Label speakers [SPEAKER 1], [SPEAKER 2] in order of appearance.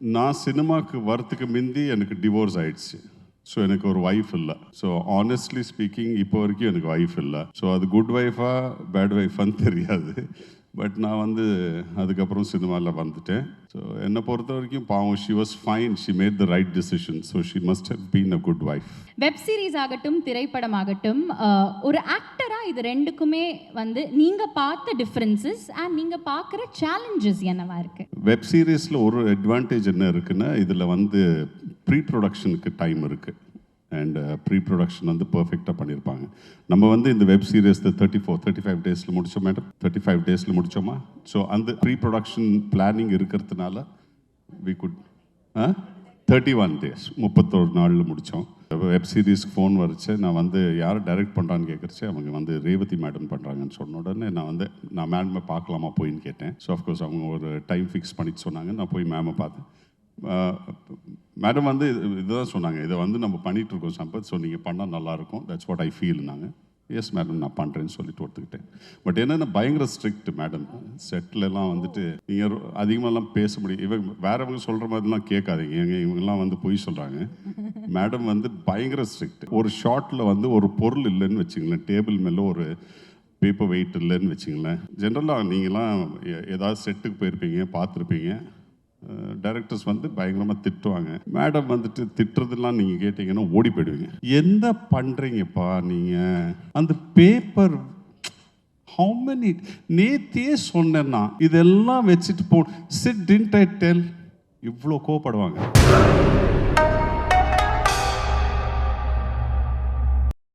[SPEAKER 1] நான் சினிமாவுக்கு வரத்துக்கு முந்தி எனக்கு டிவோர்ஸ் ஆயிடுச்சு. ஸோ எனக்கு ஒரு ஒய்ஃப் இல்லை. ஸோ ஆனஸ்ட்லி ஸ்பீக்கிங் இப்போ வரைக்கும் எனக்கு ஒய்ஃப் இல்லை. ஸோ அது குட் ஒய்ஃபா பேட் ஒய்ஃபான்னு தெரியாது. பட் நான் வந்து அதுக்கப்புறம் சினிமாவில் வந்துட்டேன். ஸோ என்னை பொறுத்த வரைக்கும் பாவம் she was fine she made the right decision so she must have been a good wife
[SPEAKER 2] web series ஆகட்டும் திரைப்படம் ஆகட்டும் ஒரு ஆக்டரா இது ரெண்டுக்குமே வந்து நீங்க பார்த்த டிஃபரன்சஸ் அண்ட் நீங்க பார்க்குற சேலஞ்சஸ் என்னவா இருக்கு?
[SPEAKER 1] வெப் சீரிஸில் ஒரு அட்வான்டேஜ் என்ன இருக்குன்னா இதில் வந்து ப்ரீ ப்ரொடக்ஷனுக்கு டைம் இருக்குது அண்ட் ப்ரீ ப்ரொடக்ஷன் வந்து பர்ஃபெக்டாக பண்ணியிருப்பாங்க நம்ம வந்து இந்த web series thirty four thirty five டேஸில் முடிச்சோம் மேடம் தேர்ட்டி ஃபைவ் டேஸில் முடிச்சோமா? ஸோ அந்த ப்ரீ ப்ரொடக்ஷன் பிளானிங் இருக்கிறதுனால we could thirty one days முப்பத்தோரு நாளில் முடித்தோம் வெப் சீரிஸ்க்கு ஃபோன் வரைச்சு நான் வந்து யார் டைரக்ட் பண்ணுறான்னு கேட்குறச்சு அவங்க வந்து ரேவதி மேடம் பண்ணுறாங்கன்னு சொன்ன உடனே நான் வந்து நான் மேடமை பார்க்கலாமா போயின்னு கேட்டேன். ஸோ அஃப்கோர்ஸ் அவங்க ஒரு டைம் ஃபிக்ஸ் பண்ணிட்டு சொன்னாங்க. நான் போய் மேமை பார்த்தேன். மேடம் வந்து இது- இதுதான் சொன்னாங்க. இதை வந்து நம்ம பண்ணிகிட்டு இருக்கோம் சம்பத். ஸோ நீங்கள் பண்ணால் நல்லாயிருக்கும். தட்ஸ் வாட் ஐ ஃபீல்னாங்க எஸ் மேடம் நான் பண்ணுறேன்னு சொல்லிட்டு ஒத்துக்கிட்டேன். பட் என்னென்ன பயங்கர ஸ்ட்ரிக்ட் மேடம்? செட்டிலெல்லாம் வந்துட்டு நீங்கள் அதிகமாகலாம் பேச முடியும் இவங்க வேறவங்க சொல்கிற மாதிரிலாம் கேட்காதீங்க. ஏங்க இவங்கெல்லாம் வந்து பொய் சொல்கிறாங்க மேடம் வந்து பயங்கர ஸ்ட்ரிக்ட் ஒரு ஷார்ட்டில் வந்து ஒரு பொருள் இல்லைன்னு வச்சுங்களேன். டேபிள் மேலே ஒரு பேப்பர் வெயிட் இல்லைன்னு வச்சுங்களேன். ஜென்ரலாக நீங்களாம் எ- ஏதாவது செட்டுக்கு போயிருப்பீங்க பார்த்துருப்பீங்க. டைரக்டர்ஸ் வந்து பயங்கரமாக திட்டுவாங்க. மேடம் வந்துட்டு திட்டுறதெல்லாம் நீங்கள் கேட்டிங்கன்னா ஓடி போயிடுவீங்க. என்ன பண்ணுறீங்கப்பா நீங்கள் அந்த பேப்பர் ஹவு மெனி நேத்தியே சொன்னேன்னா இதெல்லாம் வச்சுட்டு போ. சிட் டின்ட் ஐ டெல் இவ்வளோ கோவப்படுவாங்க.